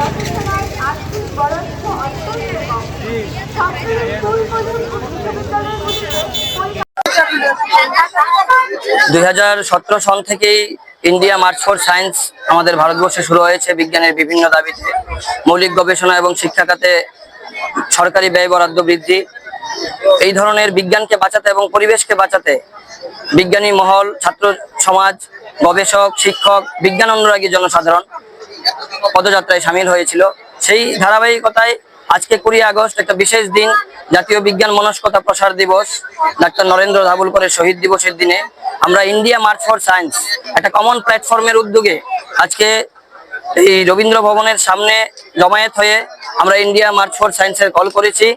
গবেষণায় আর্থিক বরাদ্দ অত্যন্ত কম। ছাত্রদের স্কুল কলেজ ও বিশ্ববিদ্যালয়গুলিতে দুই সন থেকেই ইন্ডিয়া মার্চ ফর সায়েন্স আমাদের ভারতবর্ষে শুরু হয়েছে বিজ্ঞানের বিভিন্ন দাবিতে। মৌলিক গবেষণা এবং শিক্ষা খাতে সরকারি ব্যয় বরাদ্দ বৃদ্ধি। এই ধরনের বিজ্ঞানকে বাঁচাতে এবং পরিবেশকে বাঁচাতে বিজ্ঞানী মহল, ছাত্র সমাজ, গবেষক, শিক্ষক, বিজ্ঞান অনুরাগী জনসাধারণ পদযাত্রায় সামিল হয়েছিল। সেই ধারাবাহিকতায় আজকে কুড়ি আগস্ট একটা বিশেষ দিন, জাতীয় বিজ্ঞান মনস্কতা প্রসার দিবস, ডাক্তার নরেন্দ্র ধাবুলকরের শহীদ দিবসের দিনে। আমরা ইন্ডিয়া মার্চ ফর সায়েন্স, একটা কমন প্ল্যাটফর্মের উদ্যোগে আজকে এই রবীন্দ্র ভবনের সামনে জমায়েত হয়ে আমরা ইন্ডিয়া মার্চ ফর সায়েন্সের কল করেছি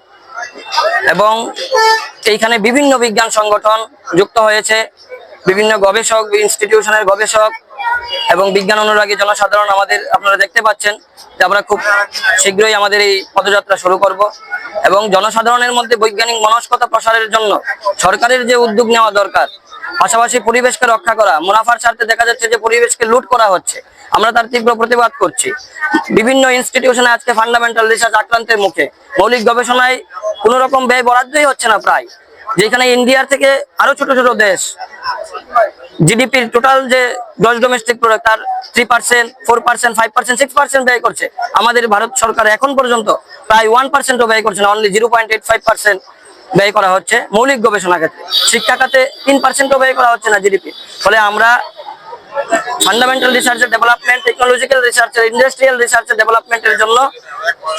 এবং এইখানে বিভিন্ন বিজ্ঞান সংগঠন যুক্ত হয়েছে, বিভিন্ন গবেষক, ইনস্টিটিউশনের গবেষক এবং বিজ্ঞান অনুরাগী জনসাধারণ আমাদের, আপনারা দেখতে পাচ্ছেন যে আমরা খুব শীঘ্রই আমাদের এই পদযাত্রা শুরু করব। এবং জনসাধারণের মধ্যে বৈজ্ঞানিক মনস্কতা প্রসারের জন্য সরকারের যে উদ্যোগ নেওয়া দরকার, পাশাপাশি পরিবেশকে রক্ষা করা, মুনাফার স্বার্থে দেখা যাচ্ছে যে পরিবেশকে লুট করা হচ্ছে। আমরা তার তীব্র প্রতিবাদ করছি। বিভিন্ন ইনস্টিটিউশনে আজকে ফান্ডামেন্টাল রিসার্চ আক্রান্তের মুখে, মৌলিক গবেষণায় কোনো রকম ব্যয় বরাদ্দই হচ্ছে না প্রায়। যেখানে ইন্ডিয়ার থেকে আরও ছোট ছোট দেশ জিডিপির টোটাল যে গ্রস ডোমেস্টিক প্রোডাক্ট তার three percent four percent five percent six percent ব্যয় করছে। আমাদের ভারত সরকার এখন পর্যন্ত প্রায় ওয়ান পার্সেন্টও ব্যয় করছে না only zero point eight five percent ব্যয় করা হচ্ছে মৌলিক গবেষণা ক্ষেত্রে। শিক্ষা খাতে তিন পার্সেন্টও ব্যয় করা হচ্ছে না জিডিপি ফলে আমরা ফান্ডামেন্টাল রিসার্চের ডেভেলপমেন্ট টেকনোলজিক্যাল রিসার্চের ইন্ডাস্ট্রিয়াল রিসার্চের ডেভেলপমেন্টের জন্য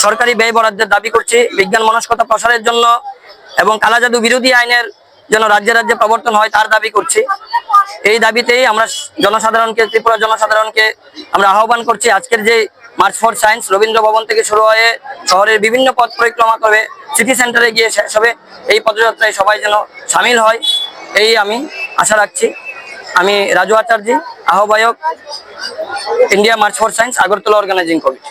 সরকারি ব্যয় বরাদ্দের দাবি করছি, বিজ্ঞান মনস্কতা প্রসারের জন্য এবং কালাজাদু বিরোধী আইনের যেন রাজ্যে রাজ্যে প্রবর্তন হয় তার দাবি করছি। এই দাবিতেই আমরা জনসাধারণকে, ত্রিপুরা জনসাধারণকে আমরা আহ্বান করছি। আজকের যে মার্চ ফর সায়েন্স রবীন্দ্র ভবন থেকে শুরু হয়ে শহরের বিভিন্ন পথ পরিক্রমা করে সিটি সেন্টারে গিয়ে শেষ হবে, এই পদযাত্রায় সবাই যেন সামিল হয়, এই আমি আশা রাখছি। আমি রাজু আচার্য, আহ্বায়ক India March for Science Agartala organising committee